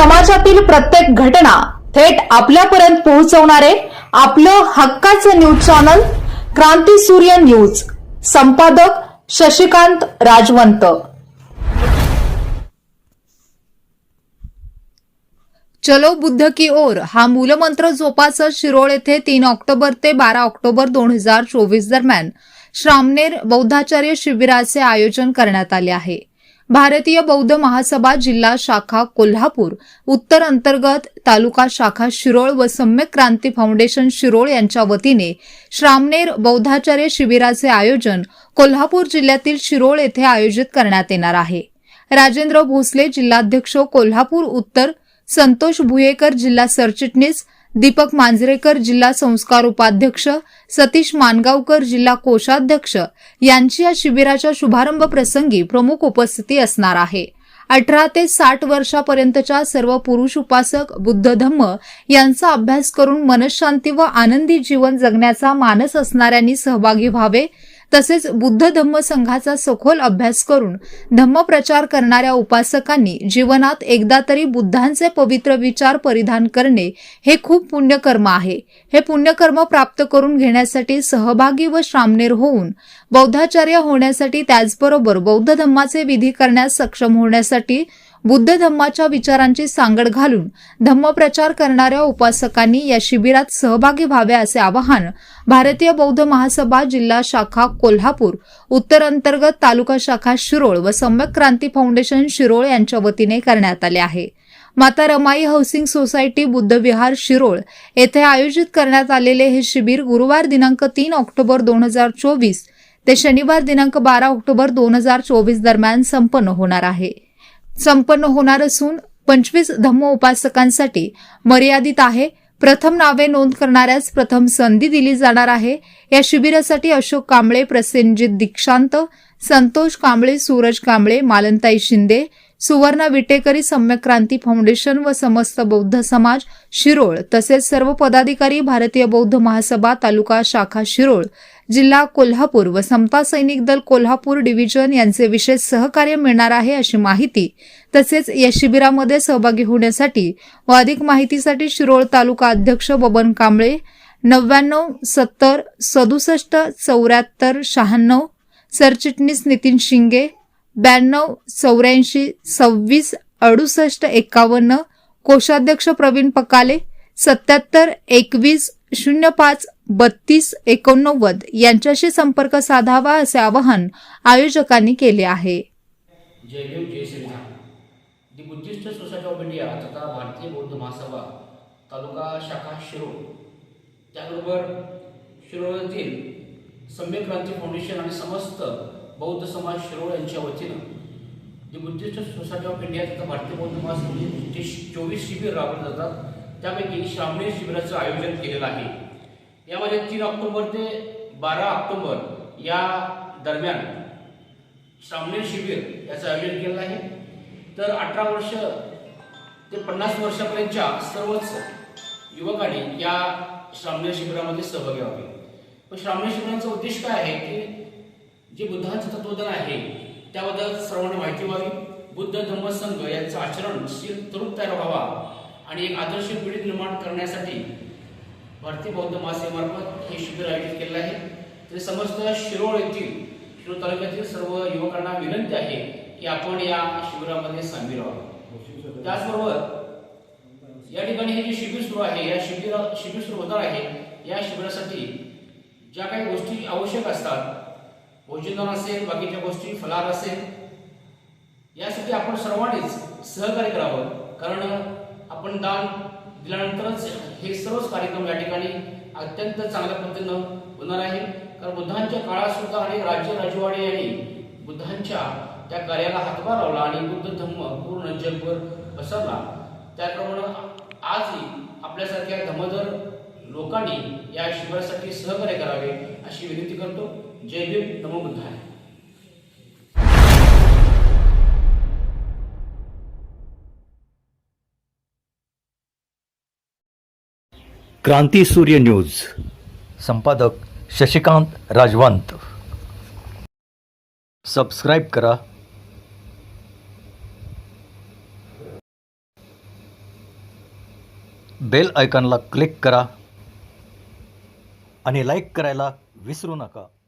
समाजातील प्रत्येक घटना थेट आपल्यापर्यंत पोहोचवणारे आपलं हक्काचं न्यूज चॅनल क्रांती सूर्य न्यूज. संपादक शशिकांत राजवंत. चलो बुद्ध की ओर हा मूलमंत्र जोपासत शिरोळ येथे तीन ऑक्टोबर ते बारा ऑक्टोबर दोन हजार चोवीस दरम्यान श्रामनेर बौद्धाचार्य शिबिराचे आयोजन करण्यात आले आहे. भारतीय बौद्ध महासभा जिल्हा शाखा कोल्हापूर उत्तर अंतर्गत तालुका शाखा शिरोळ व सम्यक क्रांती फाउंडेशन शिरोळ यांच्या वतीने श्रामनेर बौद्धाचार्य शिबिराचे आयोजन कोल्हापूर जिल्ह्यातील शिरोळ येथे आयोजित करण्यात येणार आहे. राजेंद्र भोसले जिल्हाध्यक्ष कोल्हापूर उत्तर संतोष भुयेकर जिल्हा सरचिटणीस दीपक मांजरेकर जिल्हा संस्कार उपाध्यक्ष सतीश मानगावकर जिल्हा कोषाध्यक्ष यांची या शिबिराच्या शुभारंभ प्रसंगी प्रमुख उपस्थिती असणार आहे. अठरा ते साठ वर्षापर्यंतच्या सर्व पुरुष उपासक बुद्ध धम्म यांचा अभ्यास करून मनशांती व आनंदी जीवन जगण्याचा मानस असणाऱ्यांनी सहभागी व्हावे तसेच बुद्ध धम्म संघाचा सखोल अभ्यास करून धम्मप्रचार करणाऱ्या उपासकांनी जीवनात एकदा तरी बुद्धांचे पवित्र विचार परिधान करणे हे खूप पुण्यकर्म आहे. हे पुण्यकर्म प्राप्त करून घेण्यासाठी सहभागी व श्रामनेर होऊन बौद्धाचार्य होण्यासाठी त्याचबरोबर बौद्ध धम्माचे विधी करण्यास सक्षम होण्यासाठी बुद्ध धम्माच्या विचारांची सांगड घालून धम्मप्रचार करणाऱ्या उपासकांनी या शिबिरात सहभागी व्हावे असे आवाहन भारतीय बौद्ध महासभा जिल्हा शाखा कोल्हापूर उत्तर अंतर्गत तालुका शाखा शिरोळ व सम्यक क्रांती फाउंडेशन शिरोळ यांच्या वतीने करण्यात आले आहे. माता रमाई हाऊसिंग सोसायटी बुद्धविहार शिरोळ येथे आयोजित करण्यात आलेले हे शिबिर गुरुवार दिनांक तीन ऑक्टोबर दोन हजार चोवीस ते शनिवार दिनांक बारा ऑक्टोबर दोन हजार चोवीस दरम्यान संपन्न होणार आहे. संपन्न होणार असून पंचवीस धम्म उपासकांसाठी मर्यादित आहे. प्रथम नावे नोंद करणाऱ्यास प्रथम संधी दिली जाणार आहे. या शिबिरासाठी अशोक कांबळे प्रसेनजित दीक्षांत संतोष कांबळे सूरज कांबळे मालनताई शिंदे सुवर्णा विटेकरी सम्यक क्रांती फाउंडेशन व समस्त बौद्ध समाज शिरोळ तसेच सर्व पदाधिकारी भारतीय बौद्ध महासभा तालुका शाखा शिरोळ जिल्हा कोल्हापूर व समता सैनिक दल कोल्हापूर डिव्हिजन यांचे विशेष सहकार्य मिळणार आहे अशी माहिती तसेच या शिबिरामध्ये सहभागी होण्यासाठी व अधिक माहितीसाठी शिरोळ तालुका अध्यक्ष बबन कांबळे नव्याण्णव सत्तर सदुसष्ट चौऱ्याहत्तर शहाण्णव सरचिटणीस नितीन शिंगे ब्याण्णव चौऱ्याऐंशी सव्वीस अडुसष्ट एकावन्न कोषाध्यक्ष प्रवीण पकाले सत्याहत्तर एकवीस शून्य पाच बत्तीस एकोणनव्वद यांच्याशी संपर्क साधावा असे आवाहन आयोजकांनी केले आहे. जय भीम जय Shriram. The Buddhist society of India तथा भारतीय बौद्ध महासभा तालुका शाखा शिरोळ त्याबरोबर शिरोळ येथील सम्यक क्रांती फाउंडेशन आणि समस्त बौद्ध समाज शिरोळ यांच्या वतीनं the Buddhist society of India तथा भारतीय बौद्ध महासभेचे जे चोवीस शिबिर राबवले जातात. त्यापैकी श्रावणी शिबिराचं आयोजन केलेलं आहे. यामध्ये तीन ऑक्टोबर ते बारा ऑक्टोबर या दरम्यान श्रावणी शिबिर याचं आयोजन केलेलं आहे. तर अठरा वर्ष ते पन्नास वर्षापर्यंतच्या सर्वच युवकांनी या श्रामणेर शिबिरामध्ये सहभागी व्हावे. पण श्रावणी शिबिरांचा उद्देश काय आहे की जे बुद्धांचं तत्वज्ञान आहे त्याबद्दल सर्वांना माहिती व्हावी. बुद्ध धम्म संघ यांचं आचरणशील तरुण तयार व्हावा आणि एक आदर्श पिढी निर्माण करण्यासाठी भारतीय बौद्ध मासेमार्फत हे शिबिर आयोजित केलेलं आहे. तरी समस्त शिरोळ येथील शिरोळ तालुक्यातील सर्व युवकांना विनंती आहे की आपण या शिबिरामध्ये सामील व्हावं. त्याचबरोबर या ठिकाणी हे जे शिबिर सुरू आहे या शिबिर शिबिर सुरू होणार आहे या शिबिरासाठी ज्या काही गोष्टी आवश्यक असतात भोजनदान असेल बाकीच्या गोष्टी फलार असेल यासाठी आपण सर्वांनीच सहकार्य करावं. कारण आपण दान दिल्यानंतरच हे सर्वच कार्यक्रम या ठिकाणी अत्यंत चांगल्या पद्धतीनं होणार आहे. कारण बुद्धांच्या काळात सुद्धा आणि राज्य राजवाडे यांनी बुद्धांच्या त्या कार्याला हातभार लावला आणि बुद्ध धम्म पूर्ण जगभर पसरला. त्याप्रमाणे आजही आपल्यासारख्या धमधर लोकांनी या शिबिरासाठी सहकार्य करावे अशी विनंती करतो. जय भीम नमो बुद्धाय. क्रांती सूर्य न्यूज. संपादक शशिकांत राजवंत. सबस्क्राईब करा. बेल आयकॉनला क्लिक करा. आणि लाईक करायला विसरू नका.